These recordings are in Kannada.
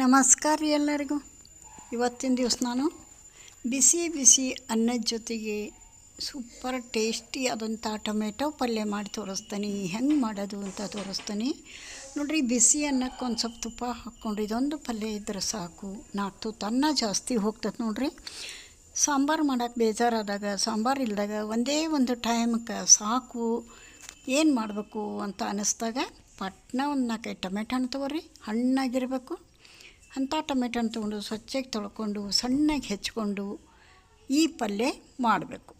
ನಮಸ್ಕಾರ ರೀ ಎಲ್ಲರಿಗೂ. ಇವತ್ತಿನ ದಿವಸ ನಾನು ಬಿಸಿ ಬಿಸಿ ಅನ್ನದ ಜೊತೆಗೆ ಸೂಪರ್ ಟೇಸ್ಟಿ ಆದಂಥ ಟೊಮೆಟೊ ಪಲ್ಯ ಮಾಡಿ ತೋರಿಸ್ತೀನಿ. ಹೆಂಗೆ ಮಾಡೋದು ಅಂತ ತೋರಿಸ್ತೀನಿ. ನೋಡಿರಿ, ಬಿಸಿ ಅನ್ನಕ್ಕೆ ಒಂದು ಸ್ವಲ್ಪ ತುಪ್ಪ ಹಾಕ್ಕೊಂಡು ಇದೊಂದು ಪಲ್ಯ ಇದ್ರೆ ಸಾಕು. ನಾಲ್ಕು ಅನ್ನ ಜಾಸ್ತಿ ಹೋಗ್ತದೆ ನೋಡಿರಿ. ಸಾಂಬಾರು ಮಾಡೋಕ್ಕೆ ಬೇಜಾರಾದಾಗ, ಸಾಂಬಾರು ಇಲ್ಲದಾಗ ಒಂದೇ ಒಂದು ಟೈಮ್ಗೆ ಸಾಕು. ಏನು ಮಾಡಬೇಕು ಅಂತ ಅನ್ನಿಸ್ದಾಗ ಪಟ್ನ ಒಂದು ನಾಲ್ಕೈದು ಟೊಮೆಟೊ ಹಣ್ಣು ತೊಗೊರಿ. ಹಣ್ಣಾಗಿರಬೇಕು. ಅಂಥ ಟೊಮೆಟೊನ ತೊಗೊಂಡು ಸ್ವಚ್ಛಗೆ ತೊಳ್ಕೊಂಡು ಸಣ್ಣಗೆ ಹೆಚ್ಕೊಂಡು ಈ ಪಲ್ಯ ಮಾಡಬೇಕು.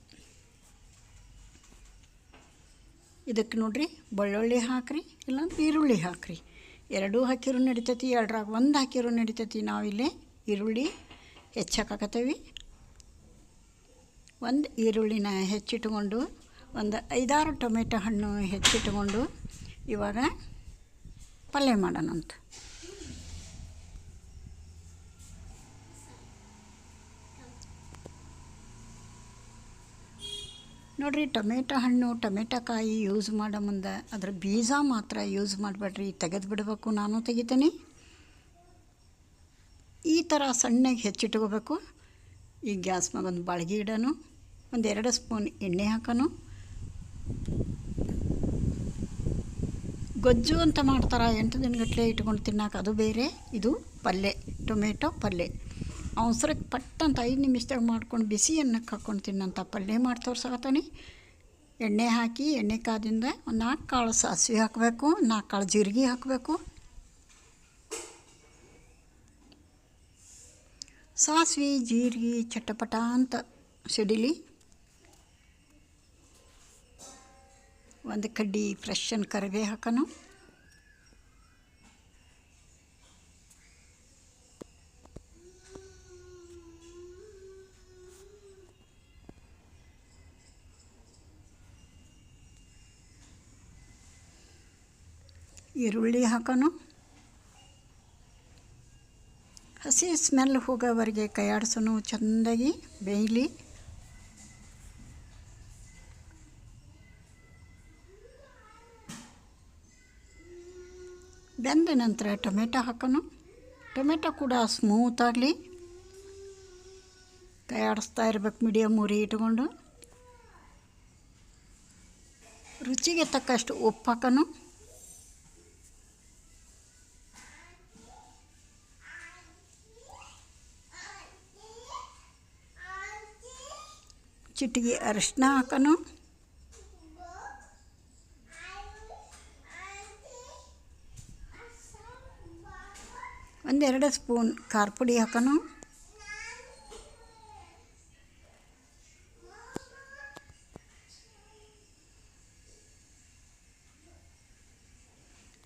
ಇದಕ್ಕೆ ನೋಡ್ರಿ ಬೆಳ್ಳುಳ್ಳಿ ಹಾಕ್ರಿ, ಇಲ್ಲಾಂದ್ರೆ ಈರುಳ್ಳಿ ಹಾಕ್ರಿ. ಎರಡೂ ಹಾಕಿರೂ ನಡಿತೈತಿ ಎರಡ್ರಾಗ ಒಂದು ಹಾಕಿರೂ ನಡಿತೈತಿ. ನಾವಿಲ್ಲಿ ಈರುಳ್ಳಿ ಹೆಚ್ಚಾಕತ್ತೇವಿ ಒಂದು ಈರುಳ್ಳಿನ ಹೆಚ್ಚಿಟ್ಕೊಂಡು, ಒಂದು ಐದಾರು ಟೊಮೆಟೊ ಹಣ್ಣು ಹೆಚ್ಚಿಟ್ಕೊಂಡು ಇವಾಗ ಪಲ್ಯ ಮಾಡೋಣಂತ. ನೋಡಿರಿ, ಟೊಮೆಟೊ ಹಣ್ಣು, ಟೊಮೆಟೊ ಕಾಯಿ ಯೂಸ್ ಮಾಡೋ ಮುಂದೆ ಅದ್ರ ಬೀಜ ಮಾತ್ರ ಯೂಸ್ ಮಾಡಬೇಡ್ರಿ. ತೆಗೆದು ಬಿಡಬೇಕು, ನಾನು ತೆಗಿತೀನಿ. ಈ ಥರ ಸಣ್ಣಗೆ ಹೆಚ್ಚಿಟ್ಕೋಬೇಕು. ಈ ಗ್ಯಾಸ್ ಮ್ಯಾಗ ಒಂದು ಬಾಳ್ಗೆ ಇಡೋನು, ಒಂದು ಎರಡು ಸ್ಪೂನ್ ಎಣ್ಣೆ ಹಾಕೋನು. ಗೊಜ್ಜು ಅಂತ ಮಾಡ್ತಾರೆ ಎಂಟು ದಿನಗಟ್ಟಲೆ ಇಟ್ಕೊಂಡು ತಿನ್ನಕ್ಕೆ ಅದು ಬೇರೆ, ಇದು ಪಲ್ಯ ಟೊಮೆಟೊ ಪಲ್ಯ ಅವಸರಕ್ಕೆ ಪಟ್ ಅಂತ ಐದು ನಿಮಿಷದಾಗ ಮಾಡ್ಕೊಂಡು ಬಿಸಿ ಅನ್ನಕ್ಕೆ ಹಾಕ್ಕೊಂಡು ತಿನ್ನಂಥ ಪಲ್ಯ ಮಾಡಿ ತೋರ್ಸಕತ್ತಾನೆ ಎಣ್ಣೆ ಹಾಕಿ ಎಣ್ಣೆ ಕಾದಿಂದ ಒಂದು ನಾಲ್ಕು ಕಾಳು ಸಾಸಿವೆ ಹಾಕಬೇಕು ನಾಲ್ಕು ಕಾಳು ಜೀರಿಗೆ ಹಾಕಬೇಕು. ಸಾಸಿವೆ, ಜೀರಿಗೆ, ಚಟಪಟ ಅಂತ ಸಿಡಿಲಿ ಒಂದು ಕಡ್ಡಿ ಫ್ರೆಶ್ ಅನ್ನು ಕರಿಬೇ ಹಾಕೋನು. ಈರುಳ್ಳಿ ಹಾಕೋಣ. ಹಸಿ ಸ್ಮೆಲ್ ಹೋಗೋವರೆಗೆ ಕೈಯಾಡ್ಸೋನು ಚೆಂದಾಗಿ, ಬೇಯಲಿ. ಬೆಂದ ನಂತರ ಟೊಮೆಟೊ ಹಾಕೋಣ. ಟೊಮೆಟೊ ಕೂಡ ಸ್ಮೂತ್ ಆಗಲಿ. ಕೈ ಇರ್ಬೇಕು ಮೀಡಿಯಮ್ ಉರಿ ಇಟ್ಕೊಂಡು. ರುಚಿಗೆ ತಕ್ಕಷ್ಟು ಉಪ್ಪು ಹಾಕೋನು ಚಿಟಿಗೆ ಅರಿಶಿನ ಹಾಕೋಣ ಒಂದೆರಡು ಸ್ಪೂನ್ ಖಾರ ಪುಡಿ ಹಾಕೋಣ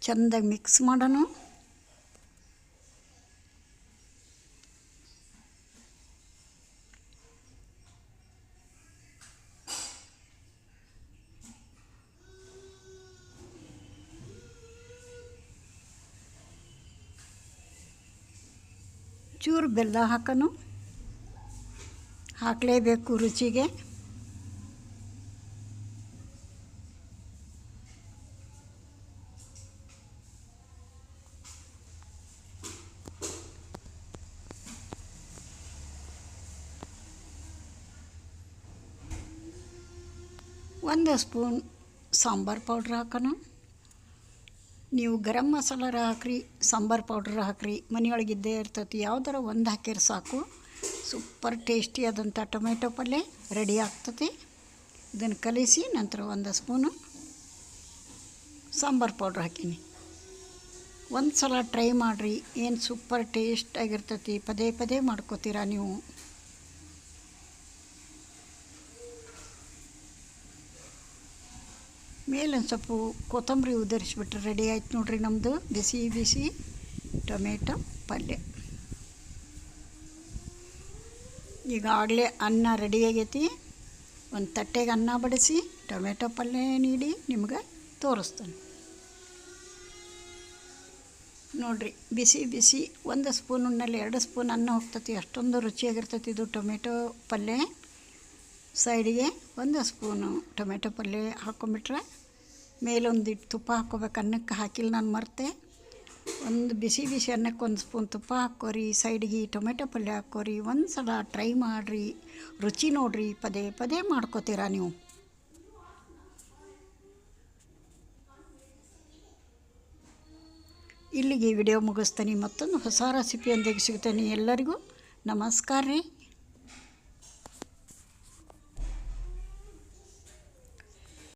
ಚೆಂದಾಗಿ ಮಿಕ್ಸ್ ಮಾಡೋಣ ಚೂರು ಬೆಲ್ಲ ಹಾಕೋನು. ಹಾಕಲೇಬೇಕು ರುಚಿಗೆ. ಒಂದು ಸ್ಪೂನ್ ಸಾಂಬಾರು ಪೌಡ್ರ್ ಹಾಕೋಣ ನೀವು ಗರಂ ಮಸಾಲಾರ ಹಾಕ್ರಿ, ಸಾಂಬಾರು ಪೌಡ್ರ್ ಹಾಕ್ರಿ ಮನೆಯೊಳಗಿದ್ದೇ ಇರ್ತೈತಿ ಯಾವ್ದಾರ ಒಂದು ಹಾಕಿದ್ರೆ ಸಾಕು. ಸೂಪರ್ ಟೇಸ್ಟಿ ಆದಂಥ ಟೊಮೆಟೊ ಪಲ್ಯ ರೆಡಿ ಆಗ್ತತಿ. ಇದನ್ನು ಕಲಿಸಿ ನಂತರ ಒಂದು ಸ್ಪೂನು ಸಾಂಬಾರು ಪೌಡ್ರ್ ಹಾಕೀನಿ. ಒಂದು ಸಲ ಟ್ರೈ ಮಾಡಿರಿ, ಏನು ಸೂಪರ್ ಟೇಸ್ಟ್ ಆಗಿರ್ತೈತಿ, ಪದೇ ಪದೇ ಮಾಡ್ಕೋತೀರಾ ನೀವು. ಮೇಲೊಂದು ಸ್ವಲ್ಪ ಕೊತ್ತಂಬರಿ ಉದರಿಸ್ಬಿಟ್ರೆ ರೆಡಿ ಆಯ್ತು ನೋಡ್ರಿ ನಮ್ಮದು ಬಿಸಿ ಬಿಸಿ ಟೊಮೆಟೊ ಪಲ್ಯ. ಈಗಾಗಲೇ ಅನ್ನ ರೆಡಿ ಆಗೈತಿ. ಒಂದು ತಟ್ಟೆಗೆ ಅನ್ನ ಬಡಿಸಿ ಟೊಮೆಟೊ ಪಲ್ಯ ನೀಡಿ ನಿಮ್ಗೆ ತೋರಿಸ್ತಾನೆ. ನೋಡಿರಿ, ಬಿಸಿ ಬಿಸಿ ಒಂದು ಉಣ್ಣಲ್ಲಿ ಎರಡು ಸ್ಪೂನ್ ಅನ್ನ ಹೋಗ್ತತಿ. ಅಷ್ಟೊಂದು ರುಚಿಯಾಗಿರ್ತೈತಿ ಇದು ಟೊಮೆಟೊ ಪಲ್ಯ. ಸೈಡಿಗೆ ಒಂದು ಸ್ಪೂನು ಟೊಮೆಟೊ ಪಲ್ಯ ಹಾಕ್ಕೊಂಬಿಟ್ರೆ ಮೇಲೊಂದಿಟ್ಟು ತುಪ್ಪ ಹಾಕ್ಕೋಬೇಕು. ಅನ್ನಕ್ಕೆ ಹಾಕಿಲ್ಲ ನಾನು ಮರ್ತೆ. ಒಂದು ಬಿಸಿ ಬಿಸಿ ಅನ್ನಕ್ಕೆ ಒಂದು ಸ್ಪೂನ್ ತುಪ್ಪ ಹಾಕ್ಕೋರಿ, ಸೈಡಿಗೆ ಟೊಮೆಟೊ ಪಲ್ಯ ಹಾಕೋರಿ ಒಂದು ಸಲ ಟ್ರೈ ಮಾಡಿರಿ, ರುಚಿ ನೋಡಿರಿ, ಪದೇ ಪದೇ ಮಾಡ್ಕೋತೀರಾ ನೀವು. ಇಲ್ಲಿಗೆ ವಿಡಿಯೋ ಮುಗಿಸ್ತೀನಿ. ಮತ್ತೊಂದು ಹೊಸ ರೆಸಿಪಿಯೊಂದಿಗೆ ಸಿಗ್ತೇನೆ. ಎಲ್ಲರಿಗೂ ನಮಸ್ಕಾರ ರೀ.